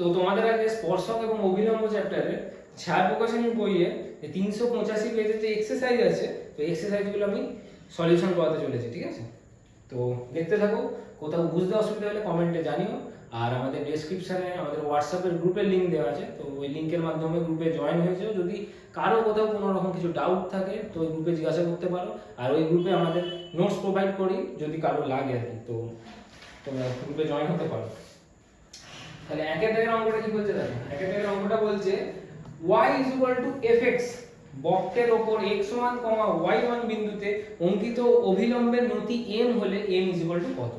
তো তোমাদের আগে স্পর্শক এবং অভিলম্ব চ্যাপ্টারে ছায়া প্রকাশনী বইয়ে তিনশো পঁচাশি পেজের যে এক্সারসাইজ আছে, তো এক্সারসাইজগুলো আমি সলিউশন করাতে চলেছি, ঠিক আছে? তো দেখতে থাকো, কোথাও বুঝতে অসুবিধা হলে কমেন্টে জানিও, আর আমাদের ডেসক্রিপশানে আমাদের হোয়াটসঅ্যাপের গ্রুপের লিঙ্ক দেওয়া আছে, তো ওই লিঙ্কের মাধ্যমে গ্রুপে জয়েন হয়ে যাও যদি কারও কোথাও কোনো রকম কিছু ডাউট থাকে, তো ওই গ্রুপে জিজ্ঞাসা করতে পারো, আর ওই গ্রুপে আমাদের নোটস প্রোভাইড করি, যদি কারও লাগে আর কি, তো তোমরা গ্রুপে জয়েন হতে পারো। তাহলে একের দাগের অঙ্কটা কি বলছে দেখো? একের দাগের অঙ্কটা বলছে y fx, বক্রের ওপর x কমা y ওয়ান বিন্দুতে অঙ্কিত অভিলম্বের নতি m হলে m কত?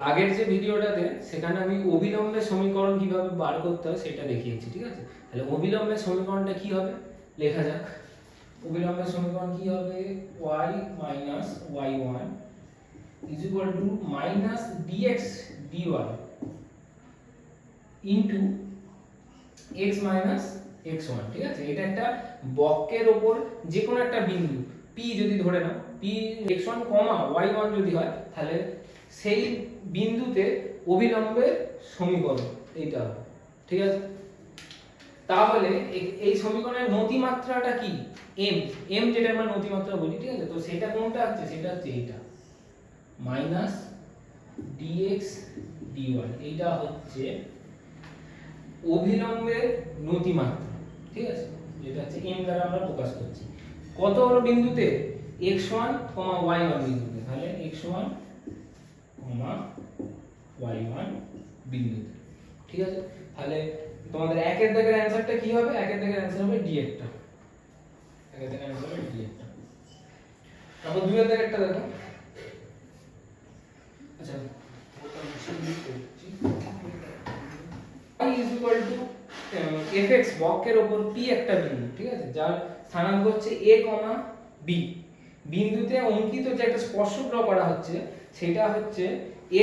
আগের যে ভিডিওটাতে সেখানে আমি অভিলম্বের সমীকরণ কীভাবে বার করতে হয় সেটা দেখিয়েছি, ঠিক আছে? তাহলে অভিলম্বের সমীকরণটা কি হবে? লেখা যাক। অভিলম্বের সমীকরণ কি হবে? y minus y1 is equal to minus dx dy into X minus X one ঠিক আছে? এটা একটা বক্রের ওপর যে কোনো একটা বিন্দু পি যদি ধরে নাও P X one comma Y one যদি হয়, তাহলে সেই বিন্দুতে অভিলম্বের সমীকরণ এইটা ঠিক আছে? তাহলে এই সমীকরণের নতিমাত্রাটা কি? এম এম যেটা আমরা নতিমাত্রা বলি, ঠিক আছে? তো সেটা কোনটা হচ্ছে? সেটা হচ্ছে এইটা। মাইনাস ডিএক্স ডিওয়াই এইটা হচ্ছে অভিলম্বের নতিমাত্রা, ঠিক আছে? যেটা হচ্ছে এম দ্বারা আমরা প্রকাশ করছি। কত হলো বিন্দুতে? X one comma Y one বিন্দুতে। তাহলে X one comma Y one বিন্দুতে। ঠিক আছে? তাহলে তোমাদের একের দাগের অ্যান্সারটা কি হবে? একের দাগের অ্যান্সার হবে ডি একটা। একের দাগের অ্যান্সার হবে ডি একটা। তারপর দুইয়ের দাগেরটা দেখো। আচ্ছা ওটা মুছে দিয়ে করছি y is equal to uh, fx বক্রের ওপর p একটা বিন্দু ঠিক আছে? যার স্থানাঙ্ক হচ্ছে a কমা b বিন্দুতে অঙ্কিত যে একটা স্পর্শক ড্র করা হচ্ছে সেটা হচ্ছে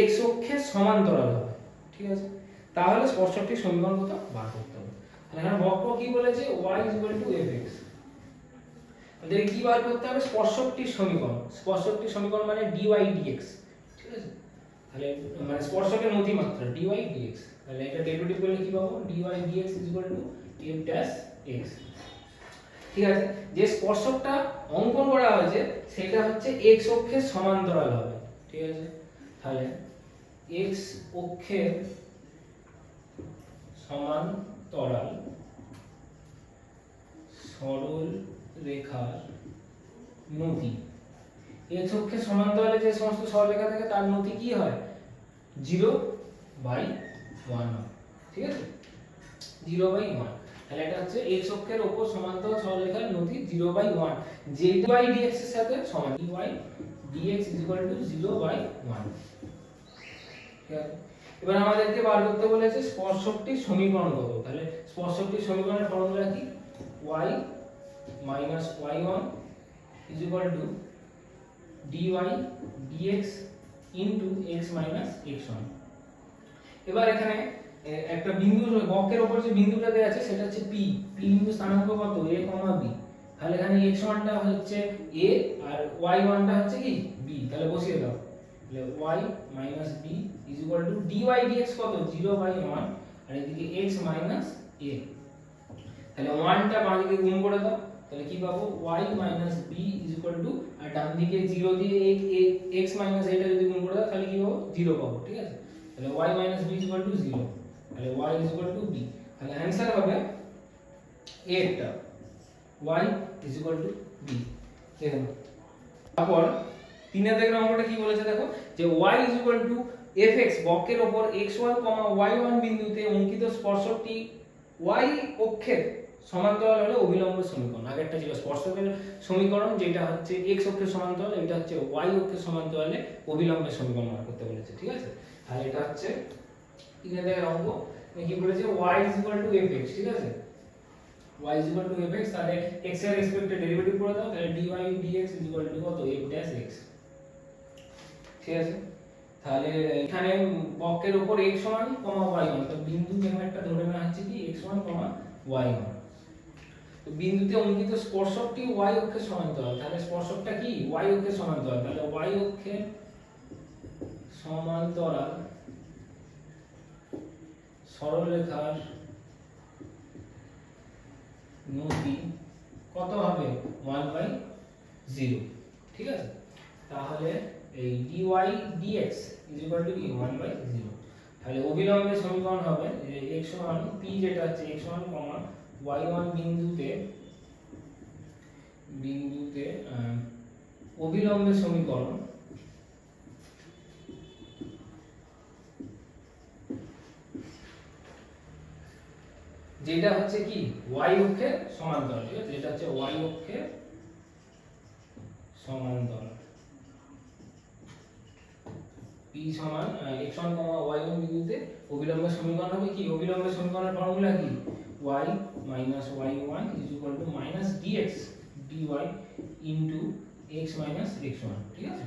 x অক্ষের সমান্তরাল হবে ঠিক আছে? তাহলে স্পর্শকটির সমীকরণ কত বার করতে হবে। তাহলে এখানে বক্র কি বলেছে? Y is equal to fx আমাদের কি বার করতে হবে? স্পর্শকটির সমীকরণ। স্পর্শকটির সমীকরণ মানে dy dx ঠিক আছে? তাহলে মানে স্পর্শকের নতিমাত্রা dy dx তাহলে এটা ডেরিভেটিভ করলে কি পাবো? dy dx f dash x ঠিক আছে? যে স্পর্শকটা অঙ্কন করা হয়েছে, সেটা হচ্ছে x অক্ষের সমান্তরাল হবে। ঠিক আছে? তাহলে, x অক্ষের সমান্তরাল সরল রেখার নতি। এক্স অক্ষের সমান্তরালে যে সমস্ত সরলরেখা থাকে, তার নতি কি হয়? জিরো বাই ওয়ান ঠিক আছে? Zero by one. তাহলে এটা হচ্ছে এক্স অক্ষের ওপর সমান্তরাল সরলরেখার নতি জিরো বাই ওয়ান। যে বাই ডিএক্স এর সাথে সমান। D Y D X is equal to zero by one এবার আমাদেরকে বার করতে বলেছে স্পর্শকটির সমীকরণ কত? তাহলে স্পর্শকটির সমীকরণের ফর্মুলা কি? y minus y1 is equal to dy dx into x minus x1 এবার এখানে এ, একটা বিন্দু বক্রের উপর যে বিন্দুটা দেওয়া আছে সেটা হচ্ছে p p বিন্দু স্থানাঙ্ক কত? A b তাহলে এখানে x1 টা হচ্ছে a আর y1 টা হচ্ছে কি? B তাহলে বসিয়ে দাও। তাহলে y minus b is equal to dy dx কত? 0 by 1 আর এদিকে x minus a তাহলে 1 টা বাঁ দিকে গুণ করে দাও। তাহলে কি পাবো? y minus b is equal to আর ডান দিকে 0 দিয়ে a- x এটা যদি গুণ করে তাহলে কি পাবো? 0 পাবো ঠিক আছে? তাহলে y minus b is equal to 0 তাহলে y is equal to b তাহলে অ্যানসার হবে a টা। y is equal to b দেখুন তারপর তিনের দাগের অঙ্কটা কি বলেছে দেখো? যে y is equal to fx বক্রের ওপর x1, y1 বিন্দুতে অঙ্কিত স্পর্শকটি y অক্ষের সমান্তরাল হলে অভিলম্ব সমীকরণ। আগেরটা ছিল স্পর্শকের সমীকরণ, যেটা হচ্ছে এক্স অক্ষের সমান্তরাল, এটা হচ্ছে ওয়াই অক্ষের সমান্তরালে অভিলম্বের সমীকরণ বার করতে বলেছে, ঠিক আছে? তাহলে এটা হচ্ছে দাগের অঙ্ক কি বলেছে? y is to F X ঠিক আছে? y is equal to fx তাহলে x এর রেসপেক্টে ডেরিভেটিভ করে দাও, তাহলে dy dx is equal to কত? f dash x ঠিক আছে? তাহলে এখানে বক্রের উপর x কমা y সমান তো বিন্দু এখানে একটা ধরে নেওয়া হচ্ছে কি? সমান কমা সমান তো বিন্দুতে অঙ্কিত স্পর্শকটি y অক্ষের সমান্তরাল। তাহলে স্পর্শকটা কি? y অক্ষের সমান্তরাল। তাহলে y অক্ষের সমান্তরাল সরলরেখার নতি কত হবে? ওয়ান বাই জিরো ঠিক আছে? তাহলে এই dy dx is equal to কি? ওয়ান বাই জিরো তাহলে অবিলম্বে সমীকরণ হবে যে x সমান p যেটা হচ্ছে x সমান কমা ওয়ান বিন্দুতে বিন্দুতে অবিলম্বে সমীকরণ, যেটা হচ্ছে কি, y অক্ষের সমান্তরাল, ঠিক আছে? যেটা হচ্ছে y অক্ষের সমান্তরাল। p সমান x সমান কমা y ওয়ান বিন্দুতে অবিলম্ব সমীকরণ হবে কি? অবিলম্ব সমীকরণের ফর্মুলা কি? Y minus y1 is equal to minus dx dy into x minus x1 ঠিক আছে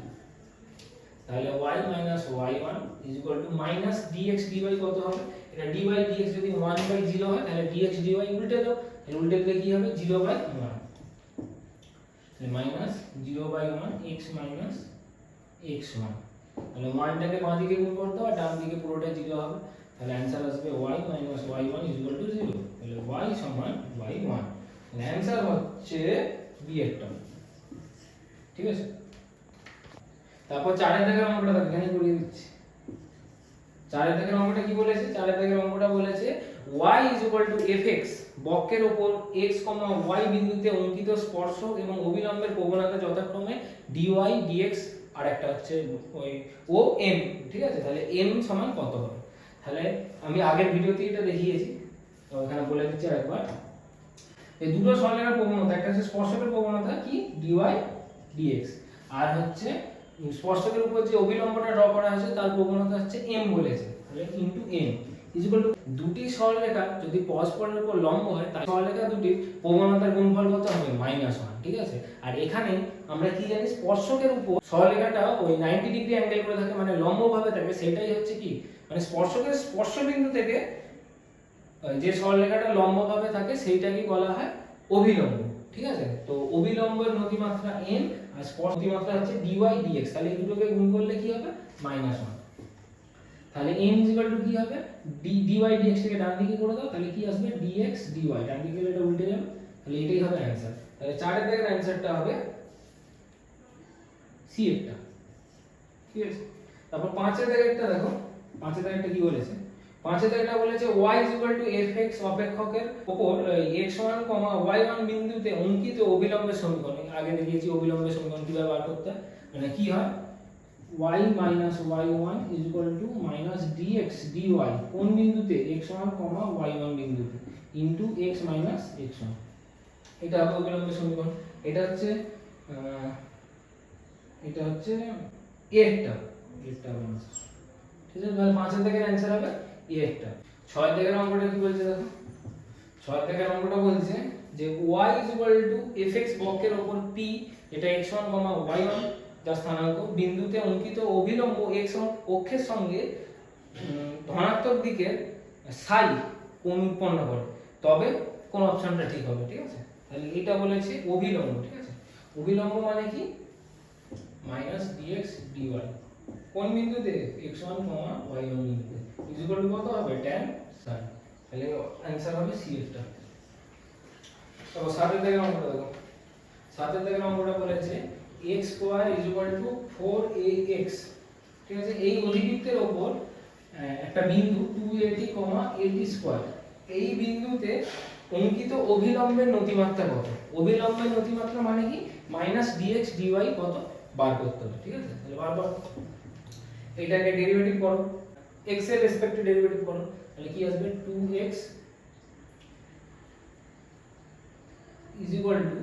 তাহলে y minus y1 is equal to minus dx dy কত হবে এটা dy dx যদি 1 by 0 হয় তাহলে dx dy উল্টে দাও তাহলে উল্টে দিলে কি হবে 0 by 1 তাহলে minus 0 by 1 x minus x1 তাহলে 1 টাকে বাঁ দিকে গুণ করতে হবে ডান দিকে পুরোটা 0 হবে তাহলে অ্যানসার আসবে y minus y1 is equal to 0 তাহলে y সমান y1 তাহলে অ্যানসার হচ্ছে বি একটা। ঠিক আছে? তারপর চারের দাগের অঙ্কটা দেখো এখানে করিয়ে দিচ্ছি। চারের দাগের অঙ্কটা কি বলেছে? চারের দাগের অঙ্কটা বলেছে y fx বক্রের উপর x, y বিন্দুতে অঙ্কিত স্পর্শক এবং অবিলম্বের প্রবণতা যথাক্রমে dy dx আর একটা হচ্ছে ওই ও m ঠিক আছে? তাহলে m সমান কত হবে? তাহলে আমি আগের ভিডিওতে এটা দেখিয়েছি। তো এখানে বলে দিচ্ছি আরেকবার। এই দুটো সরলরেখার প্রবণতা একটা হচ্ছে স্পর্শকের প্রবণতা কি? dy dx আর হচ্ছে স্পর্শকের উপর যে অবিলম্বটা ড্র করা হয়েছে তার প্রবণতা হচ্ছে m বলেছে। তাহলে ইনটু m ইকুয়াল টু দুটি সরলরেখা যদি পরস্পরের উপর লম্ব হয় তাহলে সরলরেখা দুটির প্রবণতার গুণফল কত হবে? মাইনাস ওয়ান ঠিক আছে? আর এখানে আমরা কি জানি স্পর্শকের উপর সরলরেখাটা ওই 90 ডিগ্রি অ্যাঙ্গেল করে থাকে মানে লম্বভাবে থাকে সেটাই হচ্ছে কি? মানে স্পর্শকের স্পর্শবিন্দু থেকে আহ, যে সরলরেখাটা লম্বভাবে থাকে সেইটাকে বলা হয় অভিলম্ব ঠিক আছে? তো অভিলম্বের নতিমাত্রা n আর স্পর্শ নতিমাত্রা হচ্ছে dy dx, তাহলে এই দুটোকে গুণ করলে কি হবে? মাইনাস ওয়ান তাহলে n ইকুয়াল টু কি হবে? d, dy dx থেকে ডান দিকে করে দাও, তাহলে কি আসবে? dx dy, ডান দিকে এটা উল্টে যাবে, তাহলে এটাই হবে অ্যানসার তাহলে চারের দিকের অ্যানসারটা হবে সি একটা, ঠিক আছে? তারপর পাঁচের দিকেরটা দেখো, পাঁচের দিকেরটা কি বলেছে? পাঁচের এটা বলেছে, y টু fx অপেক্ষকের উপর x সমান কমা y1 বিন্দুতে অঙ্কিত অবিলম্বের সমীকরণ। আগে দেখিয়েছি অবিলম্বের সমীকরণ কীভাবে বার করতে মানে কি হয়? y minus y1 is equal to minus dx dy কোন বিন্দুতে? x সমান কমা y1 বিন্দুতে। into x minus x1 এটা হবে অবিলম্বের সমীকরণ। এটা হচ্ছে এটা হচ্ছে হবে answer। ঠিক আছে, তাহলে পাঁচের থেকে অ্যান্সার হবে। একটা। ছয় থেকে অঙ্কটা কি বলছে দেখো? ছয় থেকে অঙ্কটা বলছে যে y equal to fx বক্রের উপর p এটা x1, y1 যার স্থানাঙ্ক বিন্দুতে অঙ্কিত অভিলম্ব x অক্ষের সঙ্গে ধনাত্মক দিকের সাই কোণ করে। তবে কোন অপশনটা ঠিক হবে ঠিক আছে? তাহলে এটা বলেছে অভিলম্ব ঠিক আছে? অভিলম্ব মানে কি? মাইনাস ডিএক্স ডিওয়াই কোন বিন্দুতে? x1, y1 বিন্দুতে। ইজ ইকুয়াল টু কত হবে? tan sin তাহলে অ্যানসার হবে সি এরটা তারপর সাতের থেকে অঙ্কটা দেখো। সাতের থেকে অঙ্কটা বলেছে x square is equal to 4ax ঠিক আছে? এই অধিবৃত্তের আহ, একটা বিন্দু 2at, 80 স্কয়ার এই বিন্দুতে অঙ্কিত অভিলম্বের নতিমাত্রা কত? অভিলম্বের নতিমাত্রা মানে কি? মাইনাস dx dy কত? বার করতে হবে। ঠিক আছে? তাহলে বার করো এটাকে ডেরিভেটিভ করো, x এর রেসপেক্টে ডেরিভেটিভ করো, তাহলে কি আসবে? 2x ইজ ইকুয়াল টু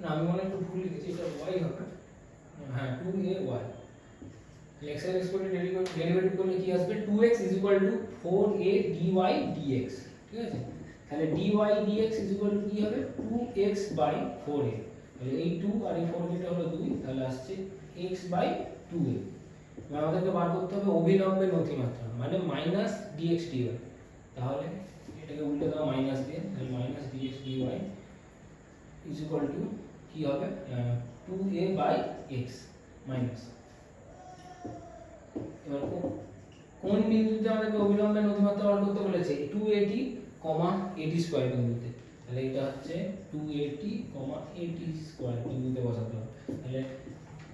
না, আমি মনে একটু ভুল লিখেছি, এটা y হবে। হ্যাঁ 2ay x এর রেসপেক্টে ডেরিভেটিভ করলে কি আসবে? 2x is equal to 4a dy dx ঠিক আছে? তাহলে dy dx is equal to কি হবে? 2x বাই 4a তাহলে এই 2 আর এই 4 যেটা হলো 2 তাহলে আসছে x বাই 2a এবার আমাদেরকে বার করতে হবে অভিলম্বের নতিমাত্রা মানে মাইনাস dx dy তাহলে এটাকে উল্টে দাও মাইনাস দিয়ে, তাহলে minus dx dy is equal to কি হবে? Two A by X minus এবার কোন বিন্দুতে আমাদেরকে অবিলম্বে নতিমাত্রা বার করতে বলেছে? টু এটি কমা এটি স্কোয়ার বিন্দুতে। তাহলে এটা হচ্ছে টু এটি কমা এটি স্কোয়ার বিন্দুতে বসাতে হবে। তাহলে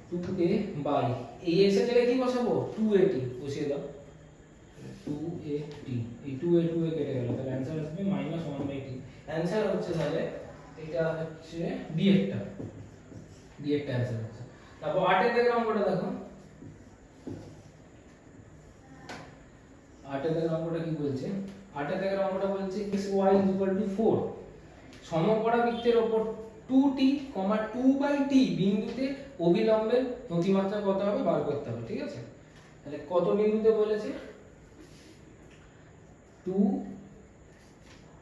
টু এ বাই এই এক্সের জায়গায় কি বসাবো? টু বসিয়ে দাও। টু এ এই টু এ টু এ কেটে গেল। তাহলে অ্যান্সার আসবে মাইনাস ওয়ান টি অ্যান্সার হচ্ছে তাহলে, এটা হচ্ছে বি একটা। বি একটা অ্যান্সার হচ্ছে। তারপর আটের দেখে অঙ্কটা দেখো? আটের দেখে অঙ্কটা কি বলছে? আটের দেখে অঙ্কটা বলছে X Y equal to four সমকরা বৃত্তের ওপর two T comma two by T বিন্দুতে অবিলম্বের নতিমাত্রা কত হবে? বার করতে হবে, ঠিক আছে? তাহলে কত বিন্দুতে বলেছে? Two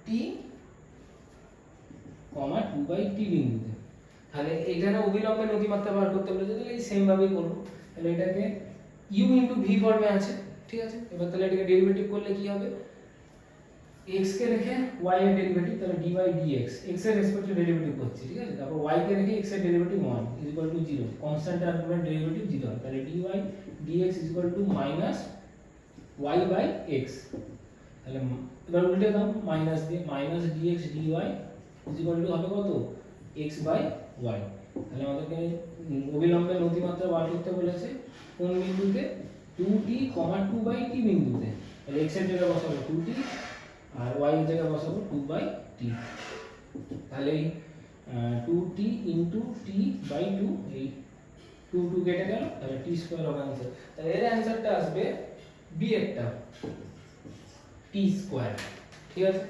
T comma two by T বিন্দুতে। তাহলে এখানে অবিলম্বে নতিমাত্রা বার করতে বলেছে, তাহলে এই সেম ভাবেই করব। তাহলে এটাকে ইউ ইন্টু ভি ফর্মে আছে, ঠিক আছে? এবার তাহলে এটাকে ডেরিভেটিভ করলে কি হবে? X কে রেখে y এর ডেরিভেটিভ তাহলে dy dx x এর রেসপেক্টে ডেরিভেটিভ করছি ঠিক আছে? তারপর y কে রেখে x এর derivative 1 is equal to 0 constant argument derivative 0 হয় তাহলে dy dx is equal to minus y by x তাহলে এবার উল্টে দাও মাইনাস দিয়ে minus dx dy is equal to হবে কত? X বাই y তাহলে আমাদেরকে অবিলম্বে নতিমাত্রা বার করতে বলেছে, কোন বিন্দুতে? 2t 2 বাই t বিন্দুতে। তাহলে x এর জায়গায় বসাবো 2t আর y এর জায়গায় বসাবো 2 বাই t তাহলে এই two T into T by two এই টু টু কেটে গেল, তাহলে টি স্কোয়ার হবে অ্যান্সার তাহলে এর অ্যান্সারটা আসবে বি একটা টি স্কোয়ার ঠিক আছে?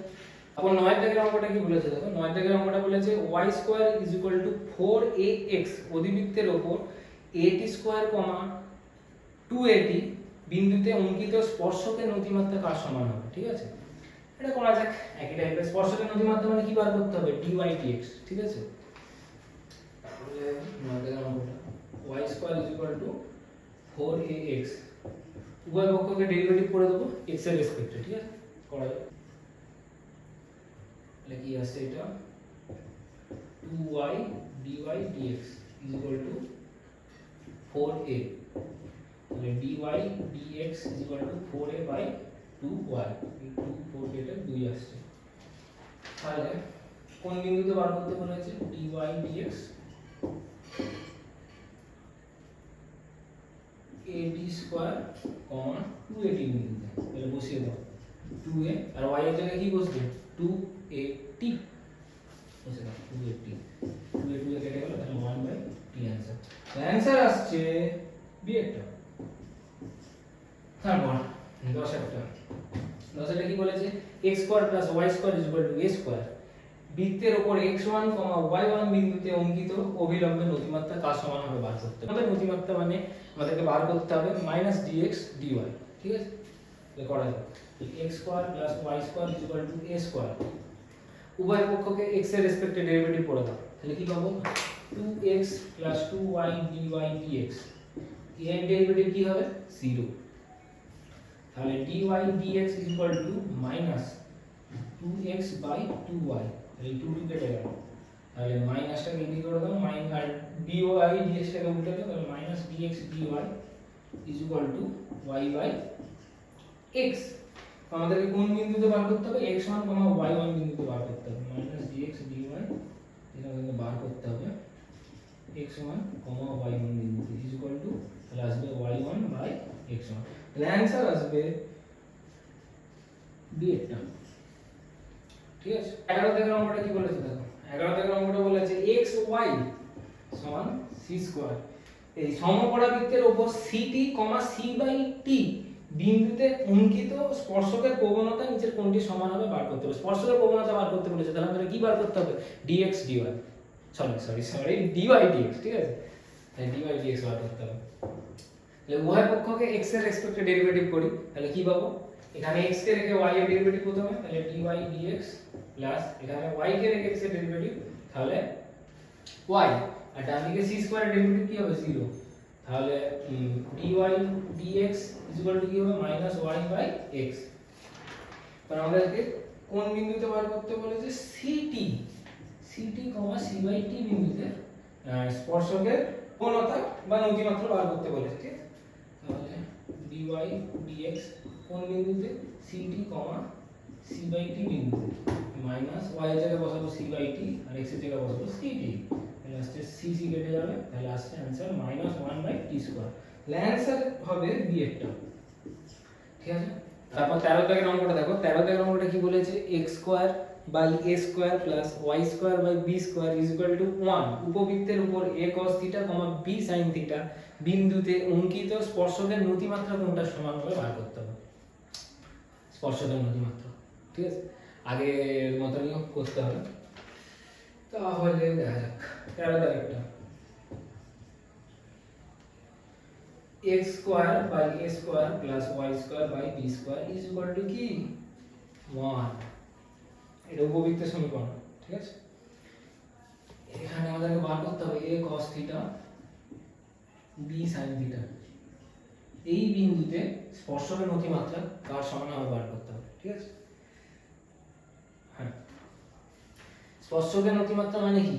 এখন নয়ের দাগের অঙ্কটা কি বলেছে? দেখো নয়ের দাগের অঙ্কটা বলেছে? Y square is equal to four A X অধিবৃত্তের ওপর A T square comma two a t বিন্দুতে অঙ্কিত স্পর্শকের নতিমাত্রা কার সমান হবে? ঠিক আছে? এটা করা যাক। একই টাইপের স্পর্শকের নতিমাত্রা মানে কি বার করতে হবে? Dy dx ঠিক আছে? তাহলে আমাদের অঙ্কটা y square is equal to 4ax উভয় পক্ষকে ডেরিভেটিভ করে দেবো x এর রেসপেক্টে ঠিক আছে? করা যাক। তাহলে কি আসছে এটা? 2y dy dx is equal to 4a তাহলে dy dx is equal to 4a by 2y এই 2 4 কেটে 2 আসছে। তাহলে কোন বিন্দুতে বার করতে বলেছে? Dy dx ad square comma 2at বিন্দুতে। তাহলে বসিয়ে দাও। 2a আর y এর জায়গায় কি বসবে? 2at বসে দাও 2at 2a 2a কেটে গেল, তাহলে 1 বাই t অ্যান্সার অ্যান্সার আসছে বি একটা। তারপর দশ একটা দশ একটা কি বলেছে? X square plus Y square is two A square বৃত্তের ওপর X one comma Y one বিন্দুতে অঙ্কিত অবিলম্বে নতিমাত্রা কার সমান হবে বার করতে। আমাদের নতিমাত্রা মানে আমাদেরকে বার করতে হবে মাইনাস ডিএক্স ডিওয়াই ঠিক আছে? করা যাক। X square plus Y square is equal to A square উভয় পক্ষকে এক্সের রেসপেক্টে ডেরিভেটিভ করে দাও। তাহলে কি পাবো? Two X plus two Y D Y D X এর ডেরিভেটিভ কি হবে? জিরো তাহলে dy dx is equal to minus 2x by 2y তাহলে 2 2 কেটে গেল। তাহলে মাইনাসটাকে এদিকে করে দাও? মাইন আর dy dx টাকে উল্টে দাও তাহলে minus dx dy is equal to y by x আমাদেরকে কোন বিন্দুতে বার করতে হবে? x1 y1 বিন্দুতে বার করতে হবে। মাইনাস dx dy এটা আমাদেরকে বার করতে হবে। x1 y1 বিন্দুতে is equal to, তাহলে আসবে y1 by x1 তাহলে অ্যান্সার আসবে বি একটা ঠিক আছে? এগারো থেকে অঙ্কটা কি বলেছে দেখো? এগারো থেকে অঙ্কটা বলেছে? এক্স ওয়াই সমান সি স্কোয়ার এই সমপরাবৃত্তের ওপর C T comma C by T বিন্দুতে অঙ্কিত স্পর্শকের প্রবণতা নিচের কোনটি সমান হবে বার করতে হবে। স্পর্শকের প্রবণতা বার করতে বলেছে, তাহলে আমাদের কি বার করতে হবে? D X D Y sorry sorry sorry D Y D X ঠিক আছে? ডিওয়াই ডিএক্স বার করতে হবে। তাহলে উভয় পক্ষকে x এর রেসপেক্টে ডেরিভেটিভ করি, তাহলে কি পাবো? এখানে x কে রেখে y এর ডেরিভেটিভ প্রথমে, তাহলে dy dx প্লাস এখানে y কে রেখে x এর ডেরিভেটিভ তাহলে y আর ডান দিকে c স্কয়ার ডেরিভেটিভ কি হবে? 0 তাহলে dy dx ইকুয়াল টু কি হবে? মাইনাস y বাই x কারণ আমাদেরকে কোন বিন্দুতে বার করতে বলেছে? ct ct c by t বিন্দুতে স্পর্শকের কোণতা বা নতিমাত্রা বার করতে বলেছে, ঠিক আছে? Dy dx কোন বিন্দুতে? C T comma C by T বিন্দুতে। মাইনাস ওয়াই এর জায়গায় বসাবো সি বাই টি আর এক্সের জায়গায় বসাবো সি টি তাহলে আসছে সি সি কেটে যাবে। তাহলে আসছে answer minus one by T square তাহলে অ্যান্সার হবে বি এরটা ঠিক আছে? তারপর তেরো দাগের অঙ্কটা দেখো। তেরো দাগের অঙ্কটা কি বলেছে? X square by A square plus Y square by B square is equal to one উপবৃত্তের উপর A cos theta comma B sine theta বিন্দুতে অঙ্কিত স্পর্শকের নতিমাত্রা কোনটা সমান হবে বার করতে হবে? স্পর্শকের নতিমাত্রা ঠিক আছে? আগের মতনই করতে হবে। তাহলে দেখা যাক। তেরো তারিখটা X square by A square plus Y square by B square is equal to কি? ওয়ান এটা উপবৃত্তের সমীকরণ, ঠিক আছে? এখানে আমাদেরকে বার করতে হবে A cos theta B sine theta এই বিন্দুতে স্পর্শকের নতিমাত্রা কার সমান হবে বার করতে হবে, ঠিক আছে? হ্যাঁ। স্পর্শকের নতিমাত্রা মানে কি?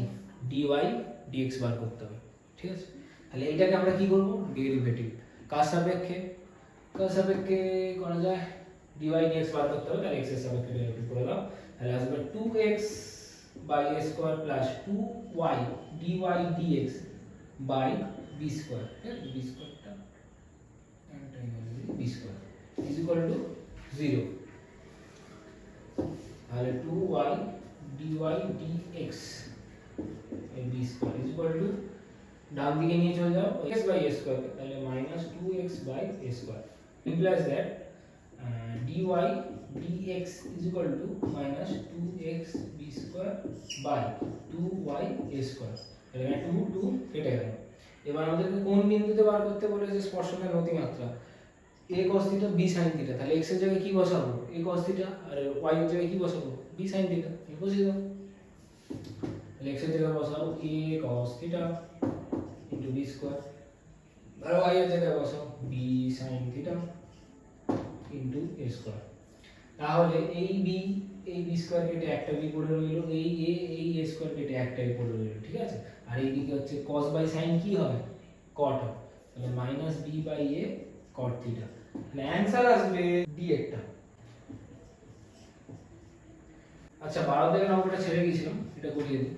ডিওয়াই ডিএক্স বার করতে হবে, ঠিক আছে? তাহলে এইটাকে আমরা কি করব ডেরিভেটিভ। কার সাপেক্ষে? কার সাপেক্ষে করা যায়? ডিওয়াই ডিএক্স বার করতে হবে, তাহলে এক্সের সাপেক্ষে ডেরিভেটিভ করে দাও। তাহলে আসবে 2x by a square plus 2y dy dx by b square ঠিক আছে b স্কয়ারটা b square is equal to 0 তাহলে 2y dy dx এই b square is equal to ডান দিকে নিয়ে চলে যাও x বাই a স্কয়ার তাহলে minus 2x by a square implies that uh, dy dx is equal to minus 2x b square by 2y a square এখানে 2 2 কেটে গেল। এবার আমাদেরকে কোন বিন্দুতে বার করতে বলেছে স্পর্শকের নতিমাত্রা? a cos theta b sin theta তাহলে x এর জায়গায় কি বসাবো? a cos থিটা আর y এর জায়গায় কি বসাবো? b sin থিটা এই বসিয়ে দাও তাহলে x এর জায়গায় বসাবো a cos theta into b square R y এর জায়গায় বসাবো b sin theta into a square তাহলে এই বি এই বি স্কয়ার কেটে একটা বি পড়ে রইল, এই এ এই এ স্কয়ার কেটে একটাই পড়ে রইল, ঠিক আছে? আর এইদিকে হচ্ছে cos বাই sin কি হবে হবে। তাহলে minus B by A cot theta তাহলে অ্যানসার আসবে ডি একটা। আচ্ছা বারো থেকে নম্বরটা ছেড়ে গিয়েছিলাম এটা করিয়ে দিই।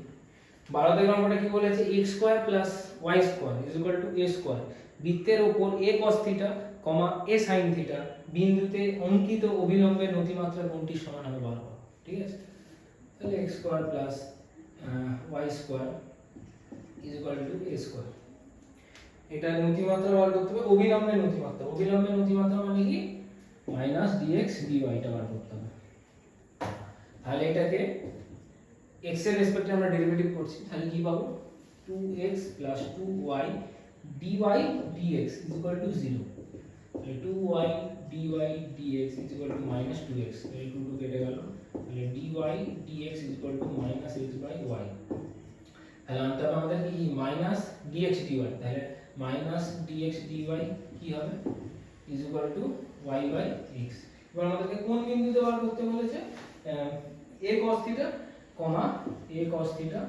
বারো থেকে নম্বরটা কি বলেছে? X square plus Y square is equal to A square বৃত্তের ওপর A cos theta comma A sine theta বিন্দুতে অঙ্কিত অবিলম্বের নতিমাত্রা কোনটির সমান হবে করো ঠিক আছে? তাহলে X square plus Y square is equal to A square. এটা নতিমাত্রা বার করতে হবে অবিলম্বের নতিমাত্রা অবিলম্বের নতিমাত্রা মানে কি? মাইনাস ডিএক্স ডিওয়াইটা বার করতে হবে। তাহলে এটাকে এক্সের রেসপেক্টে আমরা ডেরিভেটিভ করছি, তাহলে কি পাবো? 2x 2y dy dx is equal to 0 তাহলে 2y dy dx is equal to minus 2x তাহলে 2 2 কেটে গেল। তাহলে dy dx is equal to minus x by y তাহলে আনতে হবে আমাদের কি? মাইনাস dx dy তাহলে মাইনাস dx dy কি হবে? is equal to y by x এবার আমাদেরকে কোন বিন্দুতে বার করতে বলেছে? a cos theta comma a cos theta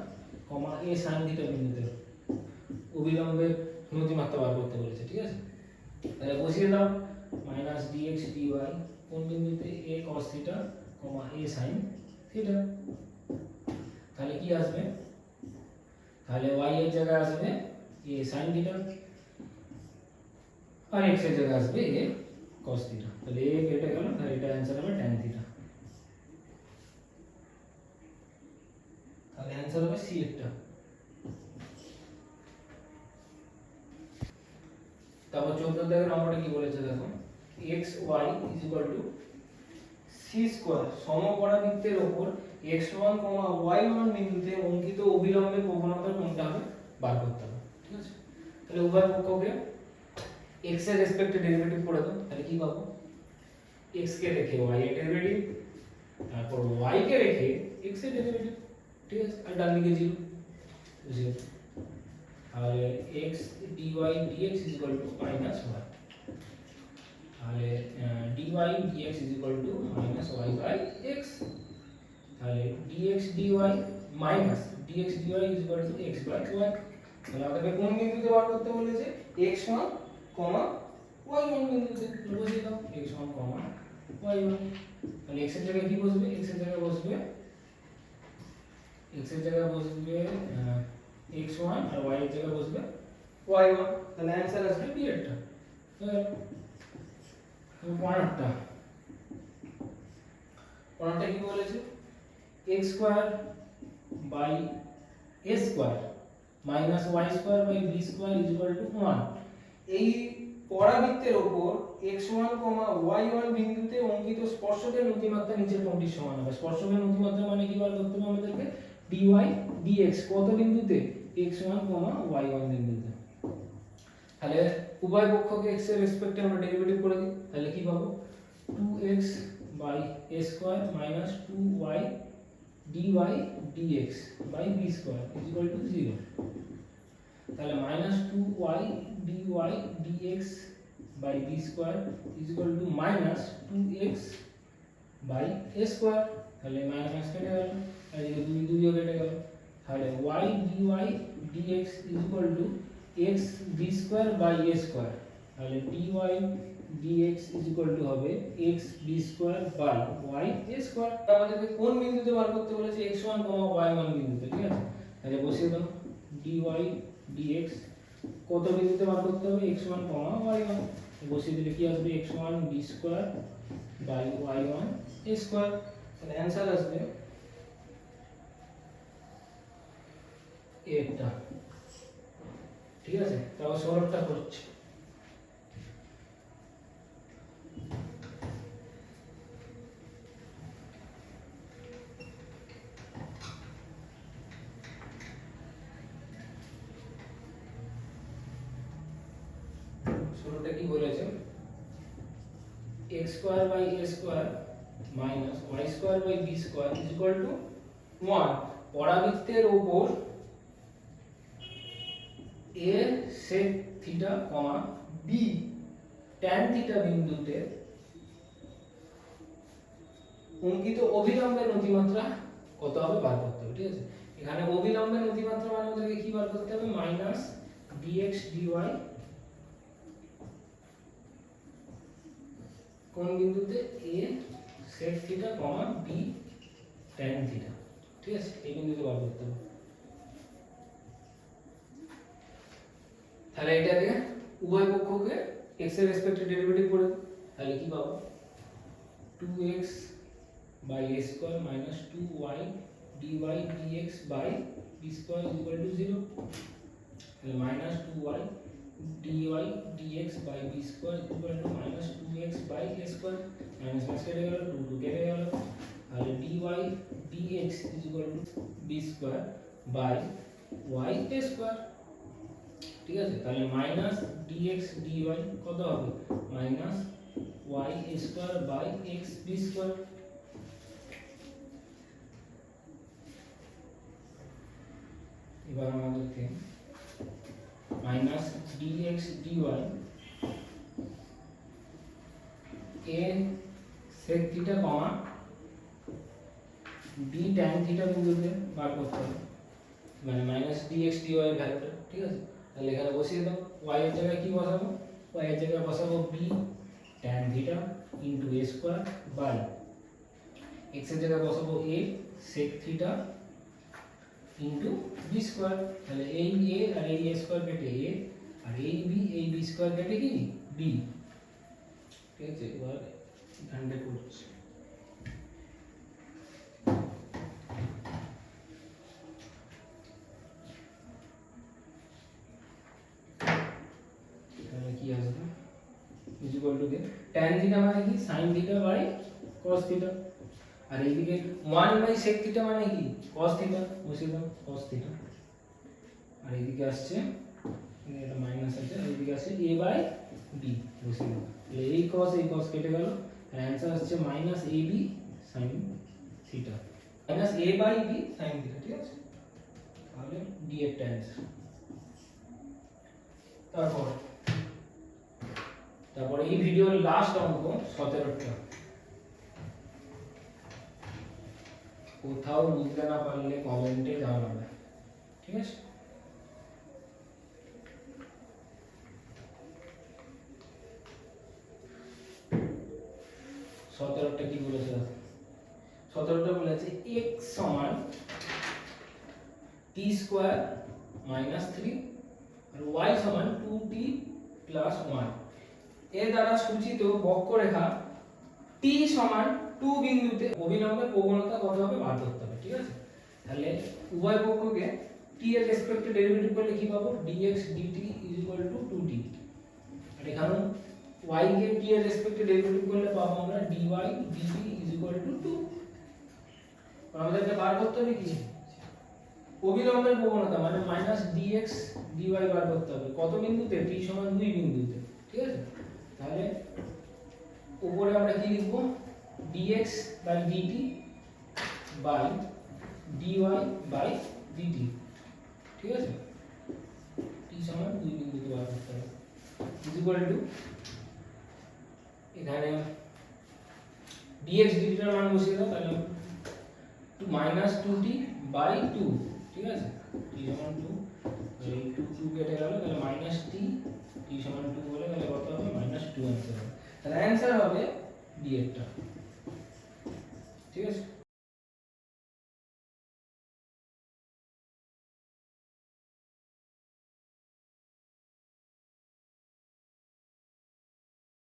comma a sin theta বিন্দুতে। অবিলম্বের নতিমাত্রা বার করতে বলেছে, ঠিক আছে? তাহলে বসিয়ে দাও মাইনাস dx dy কোন বিন্দুতে a cos theta comma a sin theta তাহলে কি আসবে তাহলে y এর জায়গায় আসবে a sin theta R x এর জায়গায় আসবে a cos theta তাহলে a কেটে গেল তাহলে এটা অ্যান্সার হবে tan theta তাহলে অ্যান্সার হবে সি একটা তারপর চৌদ্দ দাগের নম্বরটা কি বলেছে দেখো? টু সি স্কোয়ার সমপরাবৃত্তের কমা ওয়াই ওয়ান বিন্দুতে অঙ্কিত অবিলম্বের প্রবণতা কোনটা হবে? বার করতে হবে। ঠিক আছে? তাহলে উভয় পক্ষকে এক্সের রেসপেক্টে ডেরিভেটিভ করে দাও। তাহলে কি পাবো? এক্স কে রেখে ওয়াই এর ডেরিভেটিভ তারপর ওয়াই কে রেখে এক্সের ডেরিভেটিভ ঠিক আছে? আর ডান দিকে জিরো জিরো তাহলে X D Y D X is equal to minus Y তাহলে equal to minus Y by X তাহলে D X D Y minus D X D Y is equal to X by Y তাহলে আমাদেরকে কোন বিন্দুতে বার করতে বলেছে? X one comma Y one বিন্দুতে। বসিয়ে দাও X one comma Y one তাহলে এক্সের জায়গায় কি বসবে? এক্সের জায়গায় বসবে এক্সের জায়গায় বসবে এক্স ওয়ান আর ওয়াই এর জায়গায় বসবে? ওয়াই ওয়ান তাহলে অ্যান্সার আসবে বি এরটা পনেরোটা পনেরোটা কি বলেছে? X square by A square minus Y square by B square is equal to one এই পরাবৃত্তের কমা ওয়াই ওয়ান বিন্দুতে অঙ্কিত স্পর্শকের নতিমাত্রা নিচের কোনটির সমান হবে? স্পর্শকের নতিমাত্রা মানে কি বার করতে হবে আমাদেরকে? Dy dx কত বিন্দুতে? X one comma Y one বিন্দুতে তাহলে উভয় পক্ষকে x এর রেসপেক্টে আমরা ডেরিভেটিভ করে দিই। তাহলে কি পাবো? 2x by a square minus 2y dy dx by b square is equal to 0 তাহলে minus 2y dy dx by b square is equal to minus 2x by a square তাহলে minus কেটে গেল। আর এদিকে দুই দুইও কেটে গেল। তাহলে y dy dx is equal to x b square by a square তাহলে dy dx is equal to হবে x b square by y a square আমাদেরকে কোন বিন্দুতে বার করতে বলেছে? x1 y1 বিন্দুতে, ঠিক আছে? তাহলে বসিয়ে দাও dy dx কত বিন্দুতে বার করতে হবে? x1 y1 বসিয়ে দিলে কি আসবে? x1 b square by y1 a square তাহলে অ্যানসার আসবে এটা ঠিক আছে তাও ষোলোটা করছে ষোলোটা কি বলেছে x square by a square minus y square by b square is equal to one পরাবৃত্তের ওপর a sec theta comma b tan theta বিন্দুতে অঙ্কিত অভিলম্বের নতিমাত্রা কত হবে? বার করতে হবে, ঠিক আছে? এখানে অভিলম্বের নতিমাত্রা মানে আমাদেরকে কি বার করতে হবে? মাইনাস dx dy কোন বিন্দুতে? A sec theta comma b tan theta ঠিক আছে? এই বিন্দুতে বার করতে হবে। তাহলে এটাকে উভয় পক্ষকে x এর রেসপেক্টে ডেরিভেটিভ করে দিই। তাহলে কি পাবো? 2x by a square minus 2y dy dx by b square is equal to 0 তাহলে minus 2y dy dx by b square is equal to minus 2x by a square minus minus কেটে গেল 2 2 কেটে গেল। তাহলে dy dx is equal to b square by y a square ঠিক আছে? তাহলে minus dx dy কত হবে? Minus y square by x b square এবার আমাদেরকে minus dx dy a sec theta comma b tan theta বিন্দুতে বার করতে হবে। মানে মাইনাস dx dy এর ভ্যালুটা ঠিক আছে? তাহলে এখানে বসিয়ে দাও। Y এর জায়গায় কি বসাবো? Y এর জায়গায় বসাবো b tan theta into a square by x এর জায়গায় বসাবো a sec theta into b square তাহলে এই a আর এই a স্কয়ার কেটে a আর এই b এই b স্কয়ার কেটে কি? B ঠিক আছে? এবার এখানটা করছি তাহলে কি আসবে ইজ ইকুয়াল টু কে থিটা মানে কি? sin theta by cos theta আর এইদিকে 1 বাই sec থিটা মানে কি? cos থিটা বসিয়ে দাও cos থিটা আর এইদিকে আসছে একটা মাইনাস আছে, আর এইদিকে আসছে a বাই b বসিয়ে দাও এই cos এই cos কেটে গেল। আর অ্যানসার আসছে minus ab sin theta minus a by b sin theta ঠিক আছে? তাহলে d এর অ্যান্সার তারপর তারপরে এই ভিডিওর লাস্ট অঙ্ক সতেরোটা। কোথাও বুঝতে না পারলে কমেন্টে জানাবে ঠিক আছে? সতেরোটা কি বলেছে? সতেরোটা বলেছে এক্স সমান টি স্কোয়ার মাইনাস থ্রি আর ওয়াই সমান টু টি প্লাস ওয়ান এর দ্বারা সূচিত বক্ররেখা টি সমান টু বিন্দুতে অভিলম্বের প্রবণতা কত হবে? বার করতে হবে, ঠিক আছে? তাহলে উভয় পক্ষকে টি এর রেসপেক্টে ডেরিভেটিভ করলে কি পাবো? dx dt is equal to 2t আর এখানে y কে t এর রেসপেক্টে ডেরিভেটিভ করলে পাবো আমরা dy dt is equal to 2 আমাদেরকে বার করতে হবে কি? অভিলম্বের প্রবণতা মানে মাইনাস dx dy বার করতে হবে। কত বিন্দুতে? T সমান 2 বিন্দুতে, ঠিক আছে? তাহলে উপরে আমরা কি লিখব? dx by dt by dy by dt ঠিক আছে? t সমান 2 বিন্দুতে বার করতে হবে। ইজ ইকুয়াল টু এখানে dx dt এর মান বসিয়ে দাও, তাহলে two minus two t by two ঠিক আছে? টি সমান টু এই টু টু কেটে গেল, তাহলে মাইনাস টি টি সমান টু বলে গেলে কত হবে মাইনাস টু অ্যান্সার হবে তাহলে অ্যান্সার হবে ডি এরটা ঠিক আছে